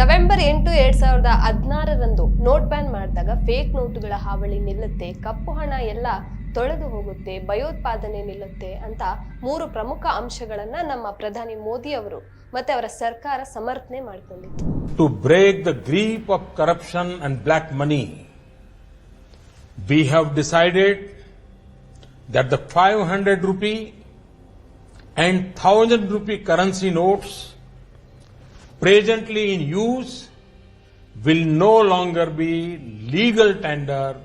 November ಎಂಟು ಎರಡ್ ಸಾವಿರದ ಹದಿನಾರರಂದು ನೋಟ್ ಬ್ಯಾನ್ ಮಾಡಿದಾಗ ಫೇಕ್ ನೋಟುಗಳ ಹಾವಳಿ ನಿಲ್ಲುತ್ತೆ, ಕಪ್ಪು ಹಣ ಎಲ್ಲ ತೊಳೆದು ಹೋಗುತ್ತೆ, ಭಯೋತ್ಪಾದನೆ ನಿಲ್ಲುತ್ತೆ ಅಂತ ಮೂರು ಪ್ರಮುಖ ಅಂಶಗಳನ್ನ ನಮ್ಮ ಪ್ರಧಾನಿ ಮೋದಿ ಅವರು ಮತ್ತೆ ಅವರ ಸರ್ಕಾರ ಸಮರ್ಥನೆ ಮಾಡಿಕೊಂಡಿತ್ತು. To break the grip of corruption and black money we have decided decided the five 500 rupee and 1000 rupee currency notes presently in use will no longer be legal tender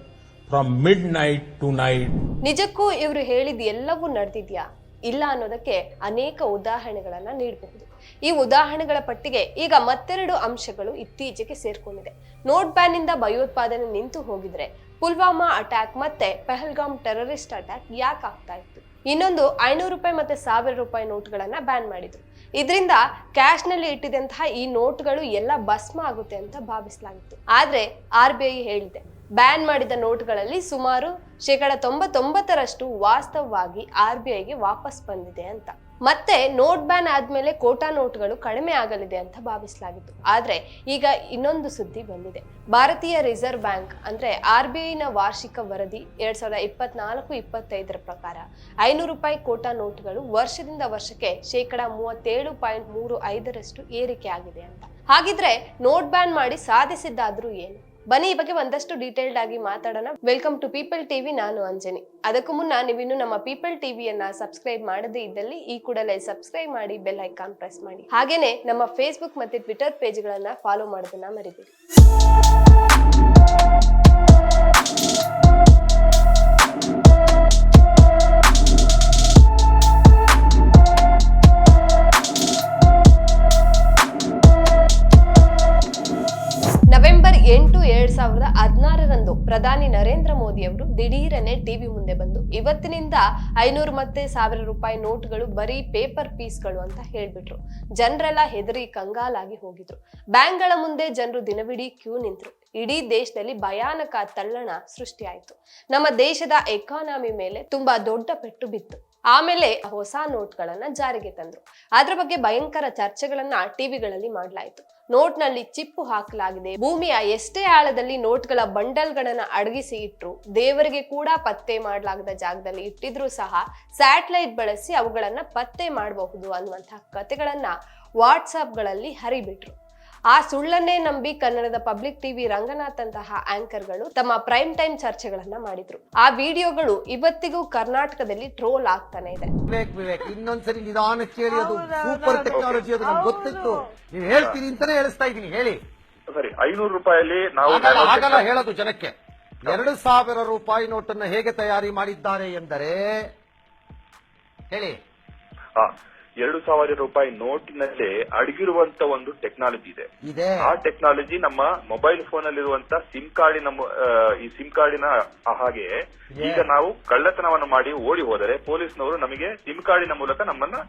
from midnight to night. ನಿಜಕ್ಕೂ ಇವರು ಹೇಳಿದ ಎಲ್ಲವೂ ನಡೆದಿದ್ಯಾ? ಇಲ್ಲ ಅನ್ನೋದಕ್ಕೆ ಅನೇಕ ಉದಾಹರಣೆಗಳನ್ನ ನೀಡಬಹುದು. ಈ ಉದಾಹರಣೆಗಳ ಪಟ್ಟಿಗೆ ಈಗ ಮತ್ತೆರಡು ಅಂಶಗಳು ಇತ್ತೀಚೆಗೆ ಸೇರ್ಕೊಂಡಿದೆ. ನೋಟ್ ಬ್ಯಾನ್ ಇಂದ ಭಯೋತ್ಪಾದನೆ ನಿಂತು ಹೋಗಿದ್ರೆ ಪುಲ್ವಾಮಾ ಅಟ್ಯಾಕ್ ಮತ್ತೆ ಪೆಹಲ್ಗಾಮ್ ಟೆರರಿಸ್ಟ್ ಅಟ್ಯಾಕ್ ಯಾಕೆ ಆಗ್ತಾ ಇತ್ತು? ಇನ್ನೊಂದು ಐನೂರು ರೂಪಾಯಿ ಮತ್ತೆ ಸಾವಿರ ರೂಪಾಯಿ ನೋಟ್ಗಳನ್ನ ಬ್ಯಾನ್ ಮಾಡಿದ್ರು. ಇದರಿಂದ ಕ್ಯಾಶ್ನಲ್ಲಿ ಇಟ್ಟಿದಂತಹ ಈ ನೋಟ್ಗಳು ಎಲ್ಲ ಭಸ್ಮ ಆಗುತ್ತೆ ಅಂತ ಭಾವಿಸಲಾಗಿತ್ತು. ಆದ್ರೆ ಆರ್ ಬಿ ಐ ಹೇಳಿದೆ, ಬ್ಯಾನ್ ಮಾಡಿದ ನೋಟ್ಗಳಲ್ಲಿ ಸುಮಾರು ಶೇಕಡ ತೊಂಬತ್ತೊಂಬತ್ತರಷ್ಟು ವಾಸ್ತವವಾಗಿ ಆರ್ ಬಿ ಐಗೆ ವಾಪಸ್ ಬಂದಿದೆ ಅಂತ. ಮತ್ತೆ ನೋಟ್ ಬ್ಯಾನ್ ಆದ್ಮೇಲೆ ಕೋಟಾ ನೋಟ್ಗಳು ಕಡಿಮೆ ಆಗಲಿದೆ ಅಂತ ಭಾವಿಸಲಾಗಿತ್ತು. ಆದ್ರೆ ಈಗ ಇನ್ನೊಂದು ಸುದ್ದಿ ಬಂದಿದೆ. ಭಾರತೀಯ ರಿಸರ್ವ್ ಬ್ಯಾಂಕ್ ಅಂದ್ರೆ ಆರ್ ಬಿ ಐನ ವಾರ್ಷಿಕ ವರದಿ ಎರಡ್ ಸಾವಿರದ ಇಪ್ಪತ್ನಾಲ್ಕು ಇಪ್ಪತ್ತೈದರ ಪ್ರಕಾರ ಐನೂರು ರೂಪಾಯಿ ಕೋಟಾ ನೋಟ್ಗಳು ವರ್ಷದಿಂದ ವರ್ಷಕ್ಕೆ ಶೇಕಡ ಮೂವತ್ತೇಳು ಪಾಯಿಂಟ್ ಮೂರು ಐದರಷ್ಟು ಏರಿಕೆ ಆಗಿದೆ ಅಂತ. ಹಾಗಿದ್ರೆ ನೋಟ್ ಬ್ಯಾನ್ ಮಾಡಿ ಸಾಧಿಸಿದ್ದಾದ್ರೂ ಏನು? ಬನ್ನಿ, ಈ ಬಗ್ಗೆ ಒಂದಷ್ಟು ಡೀಟೇಲ್ಡ್ ಆಗಿ ಮಾತಾಡೋಣ. ವೆಲ್ಕಮ್ ಟು ಪೀಪಲ್ ಟಿವಿ ನಾನು ಅಂಜನಿ. ಅದಕ್ಕೂ ಮುನ್ನ ನೀವಿನ್ನು ನಮ್ಮ ಪೀಪಲ್ ಟಿವಿಯನ್ನ ಸಬ್ಸ್ಕ್ರೈಬ್ ಮಾಡದೇ ಇದ್ದಲ್ಲಿ ಈ ಕೂಡಲೇ ಸಬ್ಸ್ಕ್ರೈಬ್ ಮಾಡಿ ಬೆಲ್ ಐಕಾನ್ ಪ್ರೆಸ್ ಮಾಡಿ. ಹಾಗೇನೆ ನಮ್ಮ ಫೇಸ್ಬುಕ್ ಮತ್ತೆ ಟ್ವಿಟರ್ ಪೇಜ್ಗಳನ್ನ ಫಾಲೋ ಮಾಡೋದನ್ನ ಮರಿಬೇಡಿ. ಪ್ರಧಾನಿ ನರೇಂದ್ರ ಮೋದಿ ಅವರು ದಿಢೀರನೆ ಟಿವಿ ಮುಂದೆ ಬಂದು ಇವತ್ತಿನಿಂದ ಐನೂರು ಮತ್ತೆ ಸಾವಿರ ರೂಪಾಯಿ ನೋಟ್ಗಳು ಬರೀ ಪೇಪರ್ ಪೀಸ್ಗಳು ಅಂತ ಹೇಳ್ಬಿಟ್ರು. ಜನರೆಲ್ಲ ಹೆದರಿ ಕಂಗಾಲಾಗಿ ಹೋಗಿದ್ರು. ಬ್ಯಾಂಕ್ಗಳ ಮುಂದೆ ಜನರು ದಿನವಿಡೀ ಕ್ಯೂ ನಿಂತರು. ಇಡೀ ದೇಶದಲ್ಲಿ ಭಯಾನಕ ತಲ್ಲಣ ಸೃಷ್ಟಿಯಾಯಿತು. ನಮ್ಮ ದೇಶದ ಎಕಾನಮಿ ಮೇಲೆ ತುಂಬಾ ದೊಡ್ಡ ಪೆಟ್ಟು ಬಿತ್ತು. ಆಮೇಲೆ ಹೊಸ ನೋಟ್ಗಳನ್ನ ಜಾರಿಗೆ ತಂದ್ರು. ಅದ್ರ ಬಗ್ಗೆ ಭಯಂಕರ ಚರ್ಚೆಗಳನ್ನ ಟಿವಿಗಳಲ್ಲಿ ಮಾಡಲಾಯಿತು. ನೋಟ್ನಲ್ಲಿ ಚಿಪ್ಪು ಹಾಕಲಾಗಿದೆ. ಭೂಮಿಯ ಎಷ್ಟೇ ಆಳದಲ್ಲಿ ನೋಟ್ಗಳ ಬಂಡಲ್ಗಳನ್ನ ಅಡಗಿಸಿ ಇಟ್ರು, ದೇವರಿಗೆ ಕೂಡ ಪತ್ತೆ ಮಾಡಲಾಗದ ಜಾಗದಲ್ಲಿ ಇಟ್ಟಿದ್ರು ಸಹ ಸ್ಯಾಟಲೈಟ್ ಬಳಸಿ ಅವುಗಳನ್ನ ಪತ್ತೆ ಮಾಡಬಹುದು ಅನ್ನುವಂತಹ ಕತೆಗಳನ್ನ ವಾಟ್ಸಾಪ್ಗಳಲ್ಲಿ ಹರಿಬಿಟ್ರು. ಆ ಸುಳ್ಳನ್ನೇ ನಂಬಿ ಕನ್ನಡದ ಪಬ್ಲಿಕ್ ಟಿವಿ ರಂಗನಾಥ್ ಅಂತಹ ಆಂಕರ್ಗಳು ತಮ್ಮ ಪ್ರೈಮ್ ಟೈಮ್ ಚರ್ಚೆಗಳನ್ನ ಮಾಡಿದ್ರು. ಆ ವಿಡಿಯೋಗಳು ಇವತ್ತಿಗೂ ಕರ್ನಾಟಕದಲ್ಲಿ ಟ್ರೋಲ್ ಆಗ್ತಾನೆ ಇದೆ. ವಿವೇಕ್ ವಿವೇಕ್ ಇನ್ನೊಂದ್ಸರಿ ಸೂಪರ್ ಟೆಕ್ನಾಲಜಿ ಅದು ನಮ್ಗೆ ಗೊತ್ತಿತ್ತು. ನೀವು ಹೇಳ್ತೀರಿ ಅಂತಾನೆ ಹೇಳಿಸ್ತಾ ಇದೀನಿ ಹೇಳಿ. ಸರಿ ಐನೂರು ರೂಪಾಯಲ್ಲಿ ನಾವು ಆಗಲ್ಲ ಹೇಳೋದು ಜನಕ್ಕೆ. ಎರಡು ಸಾವಿರ ರೂಪಾಯಿ ನೋಟನ್ನು ಹೇಗೆ ತಯಾರಿ ಮಾಡಿದ್ದಾರೆ ಎಂದರೆ ಹೇಳಿ. ಹಾ, ಎರಡು ಸಾವಿರ ರೂಪಾಯಿ ನೋಟಿನಲ್ಲೇ ಅಡಗಿರುವಂತ ಒಂದು ಟೆಕ್ನಾಲಜಿ ಇದೆ. ಆ ಟೆಕ್ನಾಲಜಿ ನಮ್ಮ ಮೊಬೈಲ್ ಫೋನ್ ಅಲ್ಲಿರುವಂತ ಸಿಮ್ ಕಾರ್ಡಿನ ಈ ಸಿಮ್ ಕಾರ್ಡಿನ ಹಾಗೆ ಈಗ ನಾವು ಕಳ್ಳತನವನ್ನು ಮಾಡಿ ಓಡಿ ಹೋದರೆ ಪೊಲೀಸ್ನವರು ನಮಗೆ ಸಿಮ್ ಕಾರ್ಡಿನ ಮೂಲಕ ನಮ್ಮನ್ನ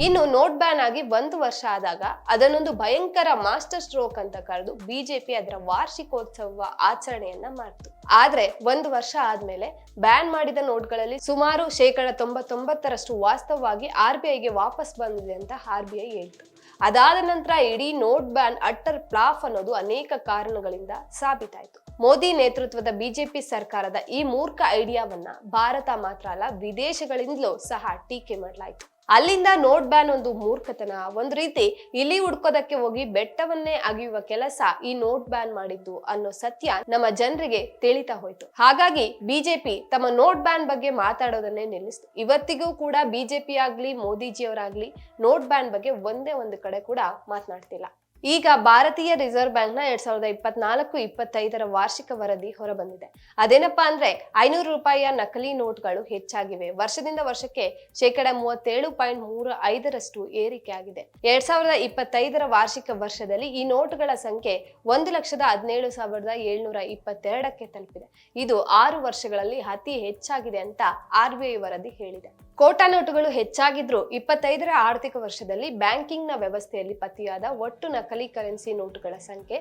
ಇನ್ನು ನೋಟ್ ಬ್ಯಾನ್ ಆಗಿ ಒಂದು ವರ್ಷ ಆದಾಗ ಅದನ್ನೊಂದು ಭಯಂಕರ ಮಾಸ್ಟರ್ ಸ್ಟ್ರೋಕ್ ಅಂತ ಕರೆದು ಬಿಜೆಪಿ ಅದರ ವಾರ್ಷಿಕೋತ್ಸವ ಆಚರಣೆಯನ್ನ ಮಾಡ್ತು. ಆದ್ರೆ ಒಂದು ವರ್ಷ ಆದ್ಮೇಲೆ ಬ್ಯಾನ್ ಮಾಡಿದ ನೋಟ್ಗಳಲ್ಲಿ ಸುಮಾರು ಶೇಕಡ ತೊಂಬತ್ತೊಂಬತ್ತರಷ್ಟು ವಾಸ್ತವವಾಗಿ ಆರ್ ಬಿ ಐಗೆ ವಾಪಸ್ ಬಂದಿದೆ ಅಂತ ಆರ್ ಬಿ ಐ ಹೇಳ್ತು. ಅದಾದ ನಂತರ ಇಡೀ ನೋಟ್ ಬ್ಯಾನ್ ಅಟ್ಟರ್ ಪ್ಲಾಫ್ ಅನ್ನೋದು ಅನೇಕ ಕಾರಣಗಳಿಂದ ಸಾಬೀತಾಯಿತು. ಮೋದಿ ನೇತೃತ್ವದ ಬಿಜೆಪಿ ಸರ್ಕಾರದ ಈ ಮೂರ್ಖ ಐಡಿಯಾವನ್ನ ಭಾರತ ಮಾತ್ರ ಅಲ್ಲ, ವಿದೇಶಗಳಿಂದಲೂ ಸಹ ಟೀಕೆ ಮಾಡಲಾಯಿತು. ಅಲ್ಲಿಂದ ನೋಟ್ ಬ್ಯಾನ್ ಒಂದು ಮೂರ್ಖತನ. ಒಂದು ರೀತಿ ಇಲಿ ಹುಡ್ಕೋದಕ್ಕೆ ಹೋಗಿ ಬೆಟ್ಟವನ್ನೇ ಅಗಿಯುವ ಕೆಲಸ ಈ ನೋಟ್ ಬ್ಯಾನ್ ಮಾಡಿದ್ದು ಅನ್ನೋ ಸತ್ಯ ನಮ್ಮ ಜನರಿಗೆ ತಿಳಿತಾ ಹೋಯ್ತು. ಹಾಗಾಗಿ ಬಿಜೆಪಿ ತಮ್ಮ ನೋಟ್ ಬ್ಯಾನ್ ಬಗ್ಗೆ ಮಾತಾಡೋದನ್ನೇ ನಿಲ್ಲಿಸ್ತು. ಇವತ್ತಿಗೂ ಕೂಡ ಬಿಜೆಪಿ ಆಗ್ಲಿ ಮೋದಿಜಿಯವರಾಗ್ಲಿ ನೋಟ್ ಬ್ಯಾನ್ ಬಗ್ಗೆ ಒಂದೇ ಒಂದು ಕಡೆ ಕೂಡ ಮಾತನಾಡ್ತಿಲ್ಲ. ಈಗ ಭಾರತೀಯ ರಿಸರ್ವ್ ಬ್ಯಾಂಕ್ನ ಎರಡ್ ಸಾವಿರದ ಇಪ್ಪತ್ನಾಲ್ಕು ಇಪ್ಪತ್ತೈದರ ವಾರ್ಷಿಕ ವರದಿ ಹೊರಬಂದಿದೆ. ಅದೇನಪ್ಪಾ ಅಂದ್ರೆ ಐನೂರು ರೂಪಾಯಿಯ ನಕಲಿ ನೋಟ್ಗಳು ಹೆಚ್ಚಾಗಿವೆ. ವರ್ಷದಿಂದ ವರ್ಷಕ್ಕೆ ಶೇಕಡ ಮೂವತ್ತೇಳು ಪಾಯಿಂಟ್ ಮೂರು ಐದರಷ್ಟು ಏರಿಕೆ ಆಗಿದೆ ಎರಡ್ ಸಾವಿರದ ಇಪ್ಪತ್ತೈದರ ವಾರ್ಷಿಕ ವರ್ಷದಲ್ಲಿ ಈ ನೋಟುಗಳ ಸಂಖ್ಯೆ ಒಂದು ಲಕ್ಷದ ಹದಿನೇಳು ಸಾವಿರದ ಏಳ್ನೂರ ಇಪ್ಪತ್ತೆರಡಕ್ಕೆ ತಲುಪಿದೆ. ಇದು ಆರು ವರ್ಷಗಳಲ್ಲಿ ಅತಿ ಹೆಚ್ಚಾಗಿದೆ ಅಂತ ಆರ್ ಬಿ ಐ ವರದಿ ಹೇಳಿದೆ. ಕೋಟಾ ನೋಟುಗಳು ಹೆಚ್ಚಾಗಿದ್ರು ಇಪ್ಪತ್ತೈದರ ಆರ್ಥಿಕ ವರ್ಷದಲ್ಲಿ ಬ್ಯಾಂಕಿಂಗ್ನ ವ್ಯವಸ್ಥೆಯಲ್ಲಿ ಪತಿಯಾದ ಒಟ್ಟು ನಕಲಿ ಕರೆನ್ಸಿ ನೋಟುಗಳ ಸಂಖ್ಯೆ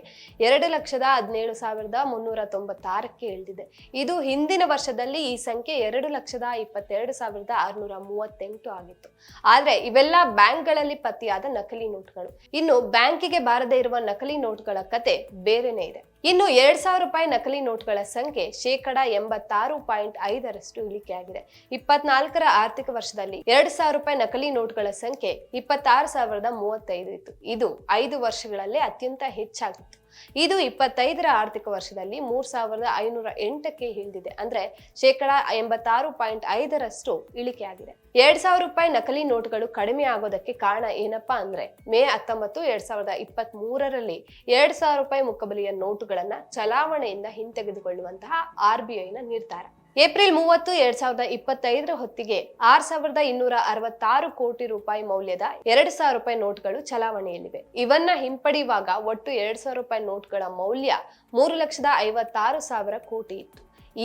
ಎರಡು ಲಕ್ಷದ ಹದಿನೇಳು ಸಾವಿರದ ಮುನ್ನೂರ ತೊಂಬತ್ತಾರಕ್ಕೆ ಇಳಿದಿದೆ. ಇದು ಹಿಂದಿನ ವರ್ಷದಲ್ಲಿ ಈ ಸಂಖ್ಯೆ ಎರಡು ಲಕ್ಷದ ಇಪ್ಪತ್ತೆರಡು ಸಾವಿರದ ಆರುನೂರ ಮೂವತ್ತೆಂಟು ಆಗಿತ್ತು. ಆದರೆ ಇವೆಲ್ಲ ಬ್ಯಾಂಕ್ಗಳಲ್ಲಿ ಪತಿಯಾದ ನಕಲಿ ನೋಟುಗಳು. ಇನ್ನು ಬ್ಯಾಂಕಿಗೆ ಬಾರದೇ ಇರುವ ನಕಲಿ ನೋಟುಗಳ ಕತೆ ಬೇರೆನೇ ಇದೆ. ಇನ್ನು ಎರಡ್ ಸಾವಿರ ರೂಪಾಯಿ ನಕಲಿ ನೋಟ್ಗಳ ಸಂಖ್ಯೆ ಶೇಕಡ ಎಂಬತ್ತಾರು ಪಾಯಿಂಟ್ ಐದರಷ್ಟು ಇಳಿಕೆಯಾಗಿದೆ. ಇಪ್ಪತ್ನಾಲ್ಕರ ಆರ್ಥಿಕ ವರ್ಷದಲ್ಲಿ ಎರಡ್ ಸಾವಿರ ರೂಪಾಯಿ ನಕಲಿ ನೋಟ್ಗಳ ಸಂಖ್ಯೆ ಇಪ್ಪತ್ತಾರು ಸಾವಿರದ ಮೂವತ್ತೈದು ಇತ್ತು. ಇದು ಐದು ವರ್ಷಗಳಲ್ಲಿ ಅತ್ಯಂತ ಹೆಚ್ಚಾಗಿತ್ತು. ಇದು ಇಪ್ಪತ್ತೈದರ ಆರ್ಥಿಕ ವರ್ಷದಲ್ಲಿ ಮೂರ್ ಸಾವಿರದ ಐನೂರ ಎಂಟಕ್ಕೆ ಇಳಿದಿದೆ. ಅಂದ್ರೆ ಶೇಕಡ ಎಂಬತ್ತಾರು ಪಾಯಿಂಟ್ ಐದರಷ್ಟು ಇಳಿಕೆಯಾಗಿದೆ. ಎರಡ್ ಸಾವಿರ ರೂಪಾಯಿ ನಕಲಿ ನೋಟುಗಳು ಕಡಿಮೆ ಆಗೋದಕ್ಕೆ ಕಾರಣ ಏನಪ್ಪಾ ಅಂದ್ರೆ ಮೇ ಹತ್ತೊಂಬತ್ತು ಎರಡ್ ಸಾವಿರದ ಇಪ್ಪತ್ತ್ ಮೂರರಲ್ಲಿ ಎರಡ್ ಸಾವಿರ ರೂಪಾಯಿ ಮುಖಬಲಿಯ ನೋಟುಗಳನ್ನ ಚಲಾವಣೆಯಿಂದ ಹಿಂತೆಗೆದುಕೊಳ್ಳುವಂತಹ ಆರ್ ಬಿ ಐನ ನಿರ್ಧಾರ. ಏಪ್ರಿಲ್ ಮೂವತ್ತು, ಎರಡ್ ಸಾವಿರದ ಇಪ್ಪತ್ತೈದರ ಹೊತ್ತಿಗೆ ಆರ್ ಸಾವಿರದ ಇನ್ನೂರ ಅರವತ್ತಾರು ಕೋಟಿ ರೂಪಾಯಿ ಮೌಲ್ಯದ ಎರಡ್ ಸಾವಿರ ರೂಪಾಯಿ ನೋಟ್ಗಳು ಚಲಾವಣೆಯಲ್ಲಿವೆ. ಇವನ್ನ ಹಿಂಪಡೆಯುವಾಗ ಒಟ್ಟು ಎರಡ್ ಸಾವಿರ ರೂಪಾಯಿ ನೋಟ್ಗಳ ಮೌಲ್ಯ ಮೂರು ಲಕ್ಷದ ಐವತ್ತಾರು ಸಾವಿರ ಕೋಟಿ ಇತ್ತು.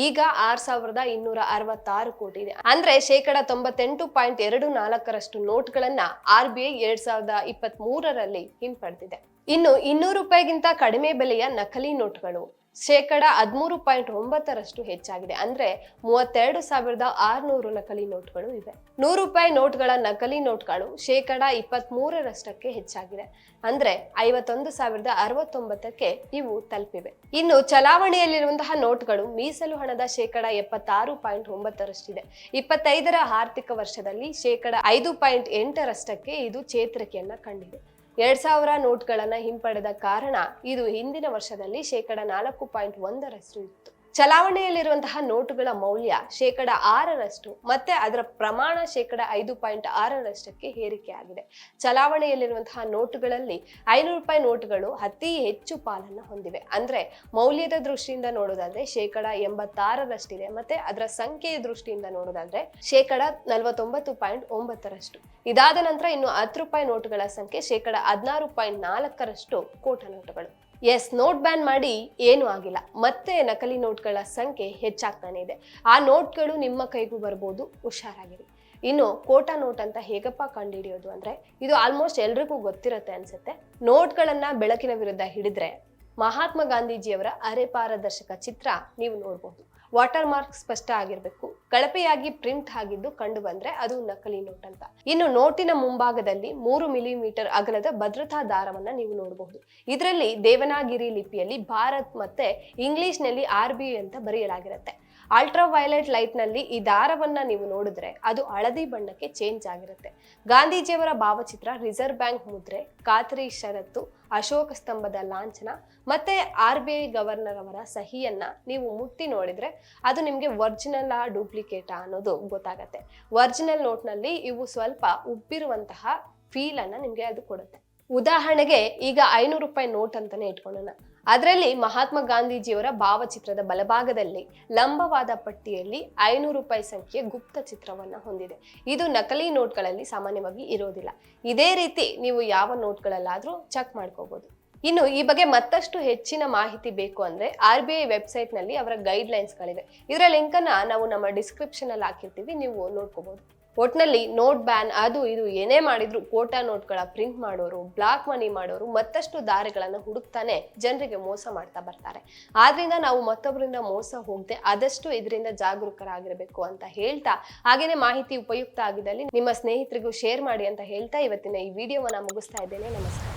ಈಗ ಆರ್ ಸಾವಿರದ ಇನ್ನೂರ ಅರವತ್ತಾರು ಕೋಟಿ ಇದೆ. ಅಂದ್ರೆ ಶೇಕಡ ತೊಂಬತ್ತೆಂಟು ಪಾಯಿಂಟ್ ಎರಡು ನಾಲ್ಕರಷ್ಟು ನೋಟ್ಗಳನ್ನ ಆರ್ ಬಿ ಐ ಎರಡ್ ಸಾವಿರದ ಇಪ್ಪತ್ತ್ ಮೂರರಲ್ಲಿ ಹಿಂಪಡೆದಿದೆ. ಇನ್ನು ಇನ್ನೂರು ರೂಪಾಯಿಗಿಂತ ಕಡಿಮೆ ಬೆಲೆಯ ನಕಲಿ ನೋಟ್ಗಳು ಶೇಕಡ ಹದಿಮೂರು ಪಾಯಿಂಟ್ ಒಂಬತ್ತರಷ್ಟು ಹೆಚ್ಚಾಗಿದೆ. ಅಂದ್ರೆ ಮೂವತ್ತೆರಡು ಸಾವಿರದ ಆರುನೂರು ನಕಲಿ ನೋಟ್ಗಳು ಇವೆ. ನೂರು ರೂಪಾಯಿ ನೋಟ್ಗಳ ನಕಲಿ ನೋಟ್ಗಳು ಶೇಕಡ ಇಪ್ಪತ್ತ್ ಮೂರರಷ್ಟಕ್ಕೆ ಹೆಚ್ಚಾಗಿದೆ. ಅಂದ್ರೆ ಐವತ್ತೊಂದು ಸಾವಿರದ ಅರವತ್ತೊಂಬತ್ತಕ್ಕೆ ಇವು ತಲುಪಿವೆ. ಇನ್ನು ಚಲಾವಣೆಯಲ್ಲಿರುವಂತಹ ನೋಟ್ಗಳು ಮೀಸಲು ಹಣದ ಶೇಕಡ ಎಪ್ಪತ್ತಾರು ಪಾಯಿಂಟ್ ಒಂಬತ್ತರಷ್ಟಿದೆ. ಇಪ್ಪತ್ತೈದರ ಆರ್ಥಿಕ ವರ್ಷದಲ್ಲಿ ಶೇಕಡ ಐದು ಪಾಯಿಂಟ್ ಎಂಟರಷ್ಟಕ್ಕೆ ಇದು ಚೇತರಿಕೆಯನ್ನ ಕಂಡಿದೆ. ಎರಡ್ ಸಾವಿರ ನೋಟ್ಗಳನ್ನ ಹಿಂಪಡೆದ ಕಾರಣ ಇದು ಹಿಂದಿನ ವರ್ಷದಲ್ಲಿ ಶೇಕಡ ನಾಲ್ಕು ಪಾಯಿಂಟ್ ಒಂದರಷ್ಟು ಇತ್ತು. ಚಲಾವಣೆಯಲ್ಲಿರುವಂತಹ ನೋಟುಗಳ ಮೌಲ್ಯ ಶೇಕಡ ಆರರಷ್ಟು, ಮತ್ತೆ ಅದರ ಪ್ರಮಾಣ ಶೇಕಡ ಐದು ಪಾಯಿಂಟ್ ಆರರಷ್ಟಕ್ಕೆ ಏರಿಕೆಯಾಗಿದೆ ಚಲಾವಣೆಯಲ್ಲಿರುವಂತಹ ನೋಟುಗಳಲ್ಲಿ ಐನೂರು ರೂಪಾಯಿ ನೋಟುಗಳು ಅತಿ ಹೆಚ್ಚು ಪಾಲನ್ನು ಹೊಂದಿವೆ. ಅಂದ್ರೆ ಮೌಲ್ಯದ ದೃಷ್ಟಿಯಿಂದ ನೋಡೋದಾದ್ರೆ ಶೇಕಡ ಎಂಬತ್ತಾರರಷ್ಟಿದೆ, ಮತ್ತೆ ಅದರ ಸಂಖ್ಯೆಯ ದೃಷ್ಟಿಯಿಂದ ನೋಡೋದಾದ್ರೆ ಶೇಕಡ ನಲವತ್ತೊಂಬತ್ತು ಪಾಯಿಂಟ್ ಒಂಬತ್ತರಷ್ಟು. ಇದಾದ ನಂತರ ಇನ್ನು ಹತ್ತು ರೂಪಾಯಿ ನೋಟುಗಳ ಸಂಖ್ಯೆ ಶೇಕಡ ಹದಿನಾರು ಪಾಯಿಂಟ್ ನಾಲ್ಕರಷ್ಟು ಕೋಟ ನೋಟುಗಳು. ಎಸ್ ನೋಟ್ ಬ್ಯಾನ್ ಮಾಡಿ ಏನೂ ಆಗಿಲ್ಲ. ಮತ್ತೆ ನಕಲಿ ನೋಟ್ಗಳ ಸಂಖ್ಯೆ ಹೆಚ್ಚಾಗ್ತಾನೆ ಇದೆ. ಆ ನೋಟ್ಗಳು ನಿಮ್ಮ ಕೈಗೂ ಬರ್ಬೋದು, ಹುಷಾರಾಗಿರಿ. ಇನ್ನು ಕೋಟಾ ನೋಟ್ ಅಂತ ಹೇಗಪ್ಪ ಕಂಡುಹಿಡಿಯೋದು ಅಂದ್ರೆ, ಇದು ಆಲ್ಮೋಸ್ಟ್ ಎಲ್ರಿಗೂ ಗೊತ್ತಿರುತ್ತೆ ಅನ್ಸುತ್ತೆ. ನೋಟ್ಗಳನ್ನ ಬೆಳಕಿನ ವಿರುದ್ಧ ಹಿಡಿದ್ರೆ ಮಹಾತ್ಮ ಗಾಂಧೀಜಿಯವರ ಅರೆ ಪಾರದರ್ಶಕ ಚಿತ್ರ ನೀವು ನೋಡಬಹುದು ವಾಟರ್ ಮಾರ್ಕ್ ಸ್ಪಷ್ಟ ಆಗಿರಬೇಕು. ಕಳಪೆಯಾಗಿ ಪ್ರಿಂಟ್ ಆಗಿದ್ದು ಕಂಡು ಬಂದ್ರೆ ಅದು ನಕಲಿ ನೋಟ್ ಅಂತ. ಇನ್ನು ನೋಟಿನ ಮುಂಭಾಗದಲ್ಲಿ ಮೂರು ಮಿಲಿಮೀಟರ್ ಅಗಲದ ಭದ್ರತಾ ದಾರವನ್ನ ನೀವು ನೋಡಬಹುದು. ಇದರಲ್ಲಿ ದೇವನಾಗಿರಿ ಲಿಪಿಯಲ್ಲಿ ಭಾರತ್ ಮತ್ತೆ ಇಂಗ್ಲಿಷ್ನಲ್ಲಿ ಆರ್ ಬಿ ಅಂತ ಬರೆಯಲಾಗಿರುತ್ತೆ. ಅಲ್ಟ್ರಾ ವೈಲೆಟ್ ಲೈಟ್ನಲ್ಲಿ ಈ ದಾರವನ್ನು ನೀವು ನೋಡಿದ್ರೆ ಅದು ಹಳದಿ ಬಣ್ಣಕ್ಕೆ ಚೇಂಜ್ ಆಗಿರುತ್ತೆ. ಗಾಂಧೀಜಿಯವರ ಭಾವಚಿತ್ರ ರಿಸರ್ವ್ ಬ್ಯಾಂಕ್ ಮುದ್ರೆ, ಖಾತ್ರಿ ಷರತ್ತು, ಅಶೋಕ ಸ್ತಂಭದ ಲಾಂಛನ ಮತ್ತೆ ಆರ್ ಬಿ ಐ ಗವರ್ನರ್ ಅವರ ಸಹಿಯನ್ನ ನೀವು ಮುಟ್ಟಿ ನೋಡಿದ್ರೆ ಅದು ನಿಮಗೆ ಒರಿಜಿನಲ್ ಆ ಡೂಪ್ಲಿಕೇಟಾ ಅನ್ನೋದು ಗೊತ್ತಾಗತ್ತೆ. ಒರಿಜಿನಲ್ ನೋಟ್ನಲ್ಲಿ ಇವು ಸ್ವಲ್ಪ ಉಬ್ಬಿರುವಂತಹ ಫೀಲ್ ನಿಮಗೆ ನಿಮ್ಗೆ ಅದು ಕೊಡುತ್ತೆ. ಉದಾಹರಣೆಗೆ ಈಗ ಐನೂರು ರೂಪಾಯಿ ನೋಟ್ ಅಂತಾನೆ ಇಟ್ಕೊಳ್ಳೋಣ. ಅದರಲ್ಲಿ ಮಹಾತ್ಮ ಗಾಂಧೀಜಿಯವರ ಭಾವಚಿತ್ರದ ಬಲಭಾಗದಲ್ಲಿ ಲಂಬವಾದ ಪಟ್ಟಿಯಲ್ಲಿ ಐನೂರು ರೂಪಾಯಿ ಸಂಖ್ಯೆ ಗುಪ್ತ ಚಿತ್ರವನ್ನು ಹೊಂದಿದೆ. ಇದು ನಕಲಿ ನೋಟ್ಗಳಲ್ಲಿ ಸಾಮಾನ್ಯವಾಗಿ ಇರೋದಿಲ್ಲ. ಇದೇ ರೀತಿ ನೀವು ಯಾವ ನೋಟ್ಗಳಲ್ಲಾದ್ರೂ ಚೆಕ್ ಮಾಡ್ಕೋಬಹುದು ಇನ್ನು ಈ ಬಗ್ಗೆ ಮತ್ತಷ್ಟು ಹೆಚ್ಚಿನ ಮಾಹಿತಿ ಬೇಕು ಅಂದ್ರೆ ಆರ್ ಬಿ ಐ ವೆಬ್ಸೈಟ್ನಲ್ಲಿ ಅವರ ಗೈಡ್ ಲೈನ್ಸ್ಗಳಿವೆ ಇದರ ಲಿಂಕ್ ಅನ್ನ ನಾವು ನಮ್ಮ ಡಿಸ್ಕ್ರಿಪ್ಷನ್ ಅಲ್ಲಿ ಹಾಕಿರ್ತೀವಿ, ನೀವು ನೋಡ್ಕೋಬಹುದು ಒಟ್ನಲ್ಲಿ ನೋಟ್ ಬ್ಯಾನ್, ಅದು ಇದು ಏನೇ ಮಾಡಿದ್ರು ಕೋಟಾ ನೋಟ್ಗಳ ಪ್ರಿಂಟ್ ಮಾಡೋರು, ಬ್ಲಾಕ್ ಮನಿ ಮಾಡೋರು ಮತ್ತಷ್ಟು ದಾರಿಗಳನ್ನು ಹುಡುಕ್ತಾನೆ ಜನರಿಗೆ ಮೋಸ ಮಾಡ್ತಾ ಬರ್ತಾರೆ. ಆದ್ರಿಂದ ನಾವು ಮತ್ತೊಬ್ಬರಿಂದ ಮೋಸ ಹೋಗದೆ ಆದಷ್ಟು ಇದರಿಂದ ಜಾಗರೂಕರಾಗಿರಬೇಕು ಅಂತ ಹೇಳ್ತಾ, ಹಾಗೇನೆ ಮಾಹಿತಿ ಉಪಯುಕ್ತ ಆಗಿದ್ದಲ್ಲಿ ನಿಮ್ಮ ಸ್ನೇಹಿತರಿಗೂ ಶೇರ್ ಮಾಡಿ ಅಂತ ಹೇಳ್ತಾ ಇವತ್ತಿನ ಈ ವಿಡಿಯೋವನ್ನ ಮುಗಿಸ್ತಾ ಇದ್ದೇನೆ. ನಮಸ್ಕಾರ.